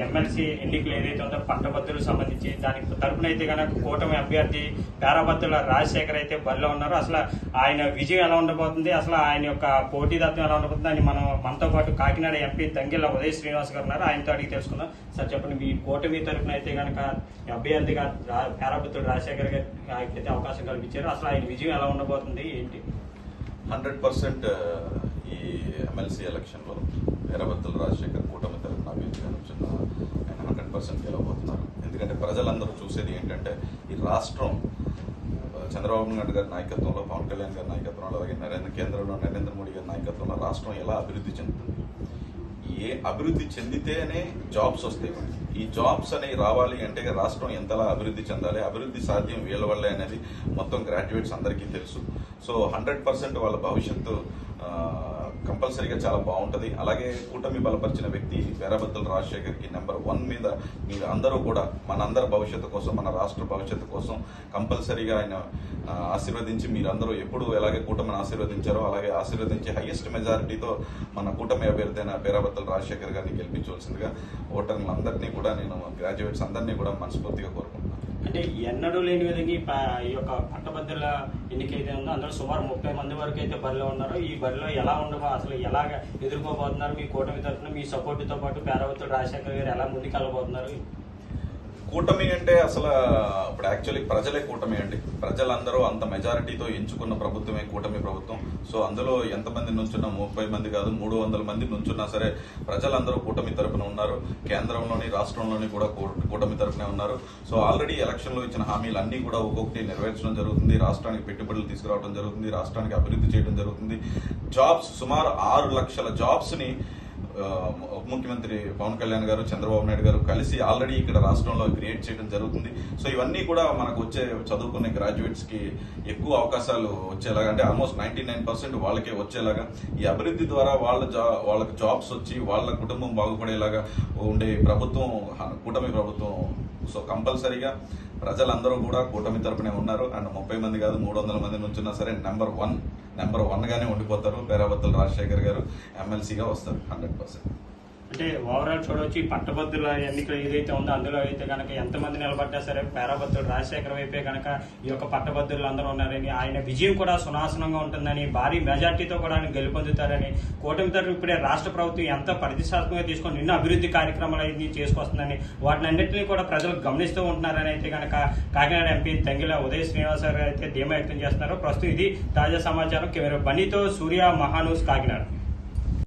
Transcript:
MLC ఎన్నికలు ఏదైతే ఉందో పట్టభద్రులకు సంబంధించి దానికి తరపున అయితే కనుక కూటమి అభ్యర్థి పేరాభద్రుల రాజశేఖర్ అయితే బరిలో ఉన్నారు. అసలు ఆయన విజయం ఎలా ఉండబోతుంది? అసలు ఆయన యొక్క పోటీతత్వం ఎలా ఉండబోతుంది? అని మనం మనతో పాటు కాకినాడ ఎంపీ తంగిళ్ళ ఉదయ్ శ్రీనివాస్ గారు ఉన్నారు. ఆయనతో అడిగి తెలుసుకుందాం. సార్ చెప్పండి మీ కూటమి తరపున అయితే కనుక అభ్యర్థిగా రా- రాజశేఖర్ గారికి అయితే అవకాశం కల్పించారు. అసలు ఆయన విజయం ఎలా ఉండబోతుంది? ఏంటి? హండ్రెడ్ పర్సెంట్ ఈ ఎమ్మెల్సీ ఎలక్షన్లో ఎర్రబత్తుల రాజశేఖర్ కూటమి తరఫున అభ్యర్థిగా నుంచున్న ఆయన హండ్రెడ్ పర్సెంట్ గెలవబోతున్నారు ఎందుకంటే ప్రజలందరూ చూసేది ఏంటంటే ఈ రాష్ట్రం చంద్రబాబు నాయుడు గారి నాయకత్వంలో పవన్ కళ్యాణ్ గారి నాయకత్వంలో అలాగే నరేంద్ర కేంద్రంలో నరేంద్ర మోడీ గారి నాయకత్వంలో రాష్ట్రం ఎలా అభివృద్ధి చెందుతుంది? ఏ అభివృద్ధి చెందితేనే జాబ్స్ వస్తాయి ఈ జాబ్స్ అనేవి రావాలి అంటే రాష్ట్రం ఎంతలా అభివృద్ధి చెందాలి అభివృద్ధి సాధ్యం వీళ్ళ వల్లే అనేది మొత్తం గ్రాడ్యుయేట్స్ అందరికీ తెలుసు. సో హండ్రెడ్ పర్సెంట్ వాళ్ళ భవిష్యత్తు కంపల్సరీగా చాలా బాగుంటుంది. అలాగే కూటమి బలపరిచిన వ్యక్తి వీరభద్రుల రాజశేఖర్కి నెంబర్ వన్ మీద మీరు అందరూ కూడా మనందరి భవిష్యత్తు కోసం మన రాష్ట్ర భవిష్యత్తు కోసం కంపల్సరీగా ఆయన ఆశీర్వదించి మీరందరూ ఎప్పుడు ఎలాగే కూటమిని ఆశీర్వదించారో అలాగే ఆశీర్వదించి హైయెస్ట్ మెజారిటీతో మన కూటమి అభ్యర్థి అయిన పేరాబత్తల రాజశేఖర్ గారిని గెలిపించవలసిందిగా ఓటర్లందరినీ కూడా నేను గ్రాడ్యుయేట్స్ అందరినీ కూడా మనస్ఫూర్తిగా కోరుకుంటున్నాను. అంటే ఎన్నడూ లేని విధంగా ఈ ప- ఈ యొక్క పట్టభద్రుల ఎన్నిక అయితే ఉందో అందులో సుమారు ముప్పై మంది వరకు అయితే బరిలో ఉన్నారు ఈ బరిలో ఎలా ఉండబో అసలు ఎలాగ ఎదుర్కోబోతున్నారు మీ కూటమి తరఫున మీ సపోర్టుతో పాటు పేరవతుడు రాజశేఖర్ గారు ఎలా ముందుకెళ్ళబోతున్నారు? కూటమి అంటే అసలు ఇప్పుడు యాక్చువల్లీ ప్రజలే కూటమి అండి. ప్రజలందరూ అంత మెజారిటీతో ఎంచుకున్న ప్రభుత్వమే కూటమి ప్రభుత్వం. సో అందులో ఎంతమంది నుంచున్నా ముప్పై మంది కాదు మూడు వందల మంది నుంచున్నా సరే ప్రజలందరూ కూటమి తరపున ఉన్నారు. కేంద్రంలోని రాష్ట్రంలోని కూడా కూటమి తరపునే ఉన్నారు. సో ఆల్రెడీ ఎలక్షన్లో ఇచ్చిన హామీలు అన్నీ కూడా ఒక్కొక్కటి నెరవేర్చడం జరుగుతుంది. రాష్ట్రానికి పెట్టుబడులు తీసుకురావడం జరుగుతుంది. రాష్ట్రానికి అభివృద్ధి చేయడం జరుగుతుంది. జాబ్స్ సుమారు ఆరు లక్షల జాబ్స్ని ఉప ముఖ్యమంత్రి పవన్ కళ్యాణ్ గారు చంద్రబాబు నాయుడు గారు కలిసి ఆల్రెడీ ఇక్కడ రాష్ట్రంలో క్రియేట్ చేయడం జరుగుతుంది. సో ఇవన్నీ కూడా మనకు వచ్చే చదువుకునే గ్రాడ్యుయేట్స్కి ఎక్కువ అవకాశాలు వచ్చేలాగా అంటే ఆల్మోస్ట్ నైంటీ నైన్ పర్సెంట్ వాళ్ళకే వచ్చేలాగా ఈ అభివృద్ధి ద్వారా వాళ్ళ జా వాళ్ళకి జాబ్స్ వచ్చి వాళ్ళ కుటుంబం బాగుపడేలాగా ఉండే ప్రభుత్వం కూటమి ప్రభుత్వం. సో కంపల్సరీగా ప్రజలందరూ కూడా కూటమి తరపునే ఉన్నారు. అండ్ ముప్పై మంది కాదు మూడు వందల మంది నుంచున్నా సరే నెంబర్ వన్ నెంబర్ వన్గానే ఉండిపోతారు. పేరాబత్తుల రాజశేఖర్ గారు ఎమ్మెల్సీగా వస్తారు హండ్రెడ్ కోసం. అంటే ఓవరాల్ చూడవచ్చు ఈ పట్టభద్రుల ఎన్నికలు ఏదైతే ఉందో అందులో అయితే కనుక ఎంతమంది నిలబడ్డా సరే పేరాభద్రుడు రాజశేఖర్ వైపే కనుక ఈ యొక్క పట్టభద్రులు అందరూ ఉన్నారని ఆయన విజయం కూడా సునాసనంగా ఉంటుందని భారీ మెజార్టీతో కూడా ఆయన గెలుపొందుతారని కూటమి తరఫు ఇప్పుడే రాష్ట్ర ప్రభుత్వం ఎంత ప్రతిష్టాత్మకంగా తీసుకొని నిన్న అభివృద్ధి కార్యక్రమాలు అయితే చేసుకొస్తుందని వాటిని అన్నింటినీ కూడా ప్రజలు గమనిస్తూ ఉంటున్నారని అయితే కనుక కాకినాడ ఎంపీ తంగిల ఉదయ శ్రీనివాస్ గారు అయితే ధీమా వ్యక్తం చేస్తున్నారు. ప్రస్తుతం ఇది తాజా సమాచారం. కెమెరా బనీతో సూర్య మహానూస్ కాకినాడ.